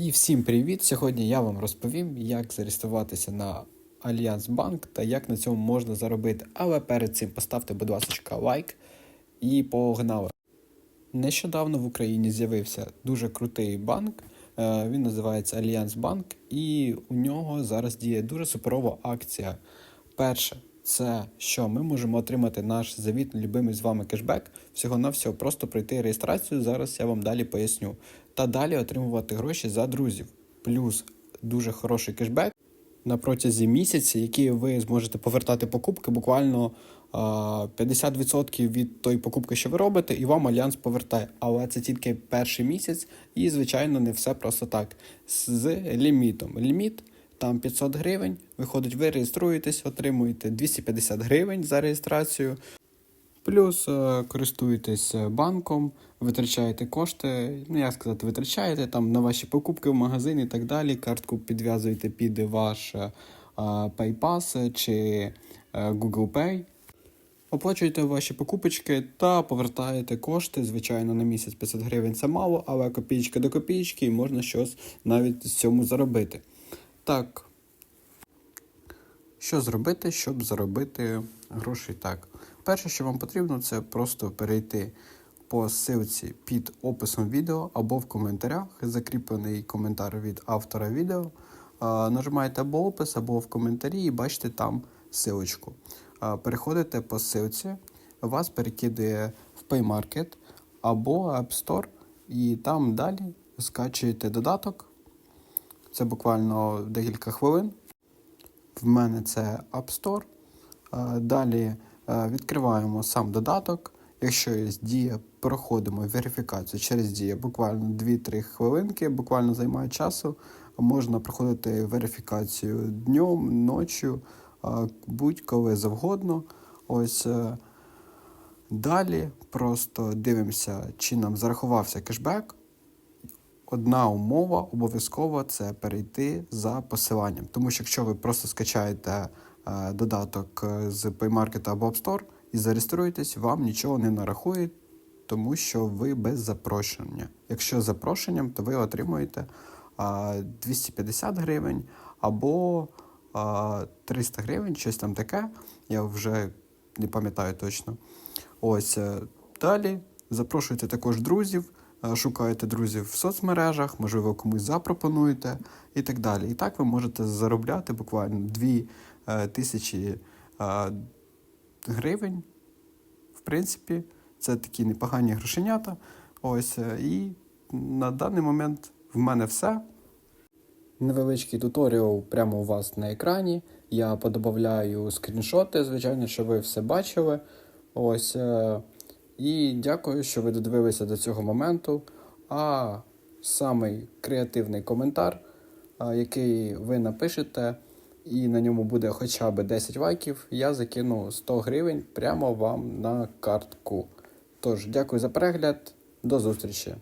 І всім привіт! Сьогодні я вам розповім, як зареєструватися на Альянс Банк та як на цьому можна заробити. Але перед цим поставте, будь ласка, лайк і погнали. Нещодавно в Україні з'явився дуже крутий банк. е, Він називається Альянс Банк, і у нього зараз діє дуже суперова акція. Перше, це що ми можемо отримати наш завітний любимий з вами кешбек. Всього-навсього просто пройти реєстрацію. Зараз я вам далі поясню. Та далі отримувати гроші за друзів. Плюс дуже хороший кешбек на протязі місяця, який ви зможете повертати покупки буквально а, 50% від тої покупки, що ви робите, і вам альянс повертає. Але це тільки перший місяць, і, звичайно, не все просто так. З лімітом. Ліміт там 500 гривень. Виходить, ви реєструєтесь, отримуєте 250 гривень за реєстрацію. Плюс е, користуєтесь е, банком, витрачаєте кошти, ну як сказати, витрачаєте там на ваші покупки в магазин і так далі. Картку підв'язуєте під ваш е, PayPass чи Google Pay. Оплачуєте ваші покупочки та повертаєте кошти. Звичайно, на місяць 500 гривень це мало, але копійка до копійки і можна щось навіть з цьому заробити Так, що зробити, щоб заробити гроші так? Перше, що вам потрібно, це просто перейти по ссылці під описом відео або в коментарях, закріплений коментар від автора відео. А, Нажимаєте або опис, або в коментарі і бачите там ссылочку. А, Переходите по ссылці, вас перекидає в PayMarket або App Store, і там далі скачуєте додаток. Це буквально декілька хвилин. В мене це App Store. Е, Далі е, відкриваємо сам додаток. Якщо є дія, проходимо верифікацію через дію. Буквально 2-3 хвилинки, буквально займає часу. Можна проходити верифікацію днем, ночі, е, будь-коли завгодно. Ось далі просто дивимося, чи нам зарахувався кешбек. Одна умова обов'язково це перейти за посиланням. Тому що якщо ви просто скачаєте е, додаток е, з PayMarket або App Store і зареєструєтесь, вам нічого не нарахує, тому що ви без запрошення. Якщо з запрошенням, то ви отримуєте е, 250 гривень або е, 300 гривень, щось там таке. Я вже не пам'ятаю точно. Ось е, далі запрошуйте також друзів. Е, Шукаєте друзів в соцмережах, можливо, комусь запропонуєте і так далі. І так ви можете заробляти буквально 2 е, тисячі е, гривень. В принципі, це такі непогані грошенята. Ось, і на даний момент в мене все. Невеличкий туторіал прямо у вас на екрані. Я подобавляю скріншоти, звичайно, щоб ви все бачили. Ось. І дякую, що ви додивилися до цього моменту. А самий креативний коментар, який ви напишете, і на ньому буде хоча б 10 лайків, я закину 100 гривень прямо вам на картку. Тож, дякую за перегляд, до зустрічі!